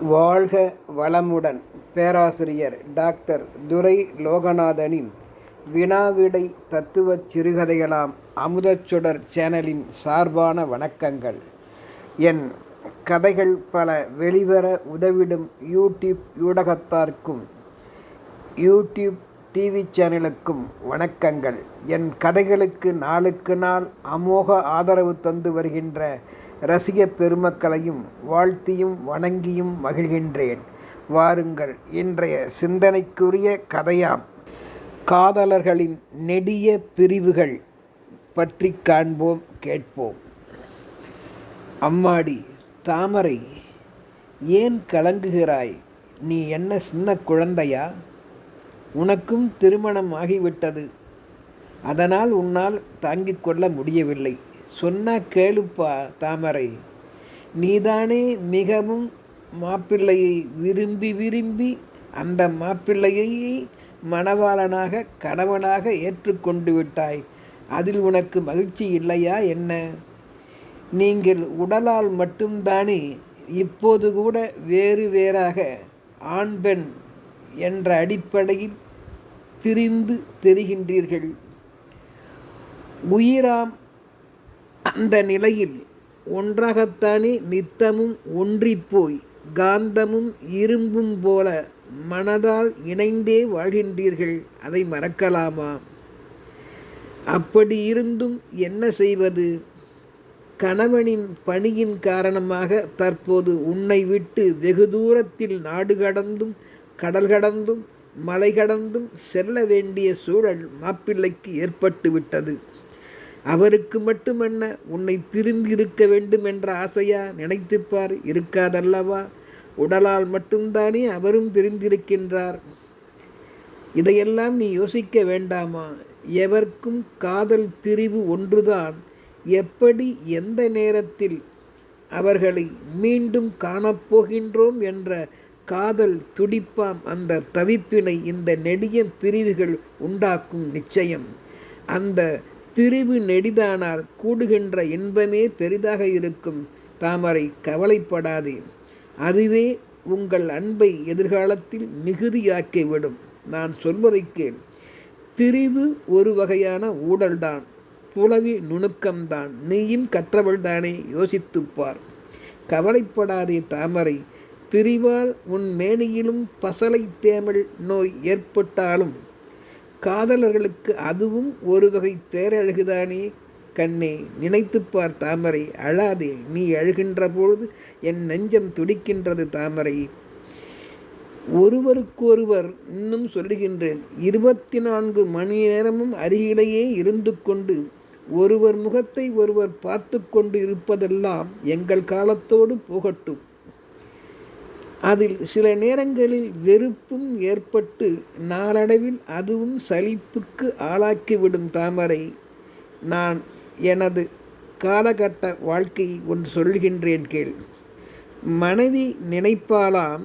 வாழ்க வளமுடன் பேராசிரியர் டாக்டர் துரை லோகநாதனின் வினாவிடை தத்துவச் சிறுகதைகளாம் அமுதச்சுடர் சேனலின் சார்பான வணக்கங்கள். என் கதைகள் பல வெளிவர உதவிடும் யூடியூப் ஊடகத்தார்க்கும் யூடியூப் டிவி சேனலுக்கும் வணக்கங்கள். என் கதைகளுக்கு நாளுக்கு நாள் அமோக ஆதரவு தந்து வருகின்ற ரசிக பெருமக்களையும் வாழ்த்தியும் வணங்கியும் மகிழ்கின்றேன். வாருங்கள் இன்றைய சிந்தனைக்குரிய கதையாம். காதலர்களின் நெடிய பிரிவுகள் பற்றி காண்போம் கேட்போம். அம்மாடி தாமரை ஏன் கலங்குகிறாய்? நீ என்ன சின்ன குழந்தையா? உனக்கும் திருமணம் ஆகிவிட்டது. அதனால் உன்னால் தாங்கிக் கொள்ள முடியவில்லை. சொன்னால் கேளுப்பா தாமரை. நீதானே மிகவும் மாப்பிள்ளையை விரும்பி விரும்பி அந்த மாப்பிள்ளையை மணவாளனாக கணவனாக ஏற்றுக்கொண்டு விட்டாய். அதில் உனக்கு மகிழ்ச்சி இல்லையா என்ன? நீங்கள் உடலால் மட்டும்தானே இப்போது கூட வேறு வேறாக ஆண் பெண் என்ற அடிப்படையில் பிரிந்து தெரிகின்றீர்கள். உயிராம் அந்த நிலையில் ஒன்றாகத்தானே நித்தமும் ஒன்றிப்போய் காந்தமும் இரும்பும் போல மனதால் இணைந்தே வாழ்கின்றீர்கள் அதை மறக்கலாமா? அப்படி இருந்தும் என்ன செய்வது? கணவனின் பணியின் காரணமாக தற்போது உன்னை விட்டு வெகு தூரத்தில் நாடு கடந்தும் கடல் கடந்தும் மலை கடந்தும் செல்ல வேண்டிய சூழல் மாப்பிள்ளைக்கு ஏற்பட்டு விட்டது அவருக்கு மட்டுமல்ல உன்னை பிரிந்து இருக்க வேண்டும் என்ற ஆசையா நினைத்துப்பார் இருக்காதல்லவா? உடலால் மட்டும்தானே அவரும் பிரிந்திருக்கின்றார். இதையெல்லாம் நீ யோசிக்க வேண்டாமா? எவர்க்கும் காதல் பிரிவு ஒன்றுதான். எப்படி எந்த நேரத்தில் அவர்களை மீண்டும் காணப்போகின்றோம் என்ற காதல் துடிப்பாம் அந்த தவிப்பினை இந்த நெடிய பிரிவுகள் உண்டாக்கும் நிச்சயம். அந்த பிரிவு நெடிதானால் கூடுகின்ற இன்பமே பெரிதாக இருக்கும். தாமரை கவலைப்படாதே. அதுவே உங்கள் அன்பை எதிர்காலத்தில் மிகுதியாக்கிவிடும். நான் சொல்வதை கேள். பிரிவு ஒரு வகையான ஊடல்தான். புலவி நுணுக்கம்தான். நீயும் கற்றவள்தானே யோசித்துப்பார். கவலைப்படாதே தாமரை. பிரிவால் உன் மேனியிலும் பசலை தேமல் நோய் ஏற்பட்டாலும் காதலர்களுக்கு அதுவும் ஒரு வகை பேரழகுதானே? கண்ணே நினைத்துப்பார் தாமரை அழாதே நீ அழுகின்ற பொழுது என் நெஞ்சம் துடிக்கின்றது தாமரை. ஒருவருக்கொருவர் இன்னும் சொல்லுகின்றேன் இருபத்தி நான்கு மணி நேரமும் அருகிலேயே இருந்து கொண்டு ஒருவர் முகத்தை ஒருவர் பார்த்து கொண்டு இருப்பதெல்லாம் எங்கள் காலத்தோடு போகட்டும். அதில் சில நேரங்களில் வெறுப்பும் ஏற்பட்டு நாளடைவில் அதுவும் சலிப்புக்கு ஆளாக்கிவிடும் தாமரை. நான் எனது காலகட்ட வாழ்க்கையை ஒன்று சொல்கின்றேன் கேள். மனைவி நினைப்பாலாம்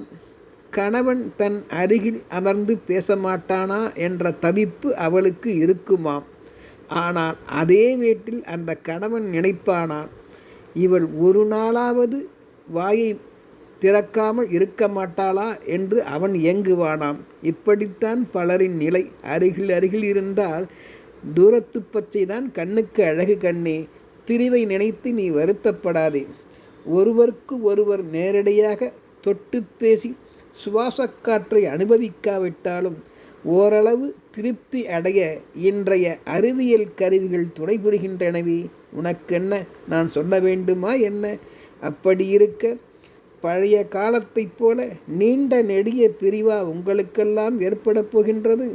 கணவன் தன் அருகில் அமர்ந்து பேச மாட்டானா என்ற தவிப்பு அவளுக்கு இருக்குமாம். ஆனால் அதே வீட்டில் அந்த கணவன் நினைப்பானான் இவள் ஒரு நாளாவது வாயை திறக்காமல் இருக்க மாட்டாளா என்று அவன் இயங்குவானாம் இப்படித்தான் பலரின் நிலை. அருகில் அருகில் இருந்தால் தூரத்து பச்சை தான் கண்ணுக்கு அழகு கண்ணே. பிரிவை நினைத்து நீ வருத்தப்படாதே. ஒருவருக்கு ஒருவர் நேரடியாக தொட்டு பேசி சுவாசக்காற்றை அனுபவிக்காவிட்டாலும் ஓரளவு திருப்தி அடைய இன்றைய அறிவியல் கருவிகள் துணை புரிகின்றனவே உனக்கென்ன? நான் சொல்ல வேண்டுமா என்ன? அப்படி இருக்க பழைய காலத்தைப் போல நீண்ட நெடிய பிரிவா உங்களுக்கெல்லாம் ஏற்பட போகின்றது.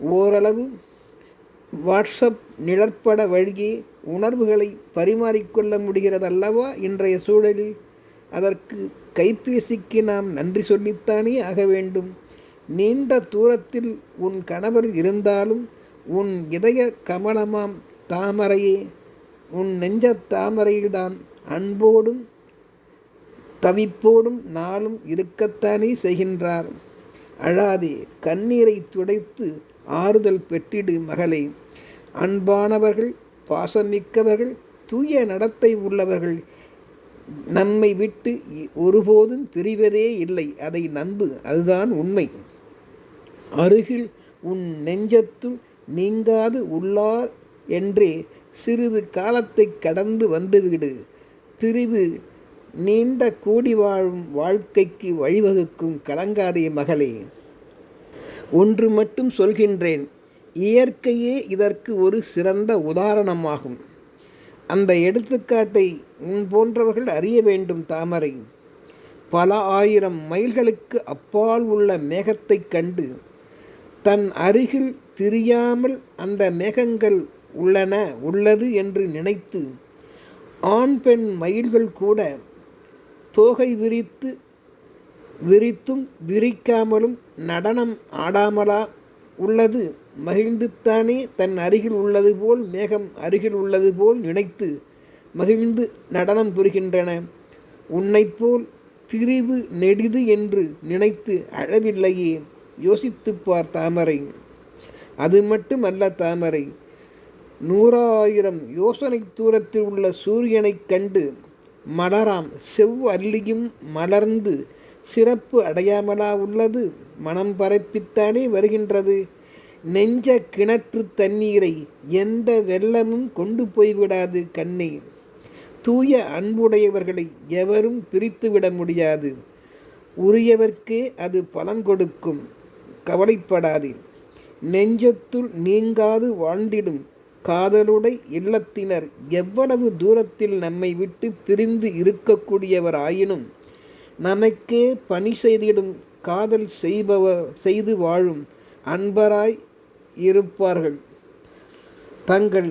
ஓரளவு வாட்ஸ்அப் நிழற்பட வழியே உணர்வுகளை பரிமாறிக்கொள்ள முடிகிறதல்லவா இன்றைய சூழலில்? அதற்கு கைபேசிக்கு நாம் நன்றி சொல்லித்தானே ஆக வேண்டும். நீண்ட தூரத்தில் உன் கணவர் இருந்தாலும் உன் இதய கமலமாம் தாமரையே உன் நெஞ்ச தாமரையில்தான் அன்போடும் தவிப்போடும் நாளும் இருக்கத்தானே செய்கின்றார். அழாதே கண்ணீரை துடைத்து ஆறுதல் பெற்றிடு மகளே. அன்பானவர்கள் பாசமிக்கவர்கள் தூய நடத்தை உள்ளவர்கள் நம்மை விட்டு ஒருபோதும் பிரிவதே இல்லை. அதை நம்பு அதுதான் உண்மை. அருகில் உன் நெஞ்சத்துள் நீங்காது உள்ளார் என்றே சிறிது காலத்தை கடந்து வந்துவிடு. பிரிவு நீண்ட கூடி வாழும் வாழ்க்கைக்கு வழிவகுக்கும் கலங்காதே மகளே. ஒன்று மட்டும் சொல்கின்றேன் இயற்கையே இதற்கு ஒரு சிறந்த உதாரணமாகும். அந்த எடுத்துக்காட்டை உன் போன்றவர்கள் அறிய வேண்டும் தாமரை. பல ஆயிரம் மைல்களுக்கு அப்பால் உள்ள மேகத்தைக் கண்டு தன் அருகில் பிரியாமல் அந்த மேகங்கள் உள்ளன உள்ளது என்று நினைத்து ஆண் பெண் மயில்கள் கூட தோகை விரித்து விரித்தும் விரிக்காமலும் நடனம் ஆடாமலா உள்ளது. மகிழ்ந்துத்தானே தன் அருகில் உள்ளது போல் மேகம் அருகில் உள்ளது போல் நினைத்து மகிழ்ந்து நடனம் புரிகின்றன. உன்னைப்போல் பிரிவு நெடிது என்று நினைத்து அழவில்லையே. யோசித்து பார் தாமரை. அது மட்டுமல்ல தாமரை. நூறாயிரம் யோசனை தூரத்தில் உள்ள சூரியனைக் கண்டு மலராம் செவ்வல்லியும் மலர்ந்து சிறப்பு அடையாமலா உள்ளது. மனம் பரப்பித்தானே வருகின்றது. நெஞ்ச கிணற்று தண்ணீரை எந்த வெள்ளமும் கொண்டு போய்விடாது கண்ணே. தூய அன்புடையவர்களை எவரும் பிரித்துவிட முடியாது. உரியவர்க்கே அது பலன் கொடுக்கும். கவலைப்படாதே. நெஞ்சத்துள் நீங்காது வாழ்ந்திடும். காதலுடை இல்லத்தினர் எவ்வளவு தூரத்தில் நம்மை விட்டு பிரிந்து இருக்கக்கூடியவர் ஆயினும் நமக்கே பணி செய்திடும் காதல் செய்பவர் செய்து வாழும் அன்பராய் இருப்பார்கள். தங்கள்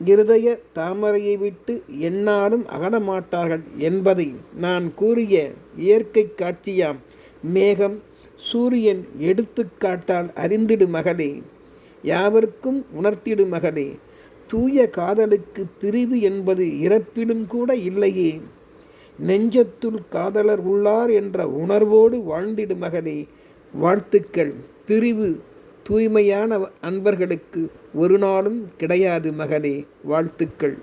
இருதய தாமரையை விட்டு என்னாலும் அகலமாட்டார்கள் என்பதை நான் கூறிய இயற்கை காட்சியாம். மேகம் சூரியன் எடுத்துக்காட்டால் அறிந்திடு மகளே யாவர்க்கும் உணர்த்திடு மகளே தூய காதலுக்கு பிரிவு என்பது இறப்பிலும் கூட இல்லையே. நெஞ்சத்துள் காதலர் உள்ளார் என்ற உணர்வோடு வாழ்ந்திடு மகளே வாழ்த்துக்கள். பிரிவு தூய்மையான அன்பர்களுக்கு ஒரு நாளும் கிடையாது மகளே வாழ்த்துக்கள்.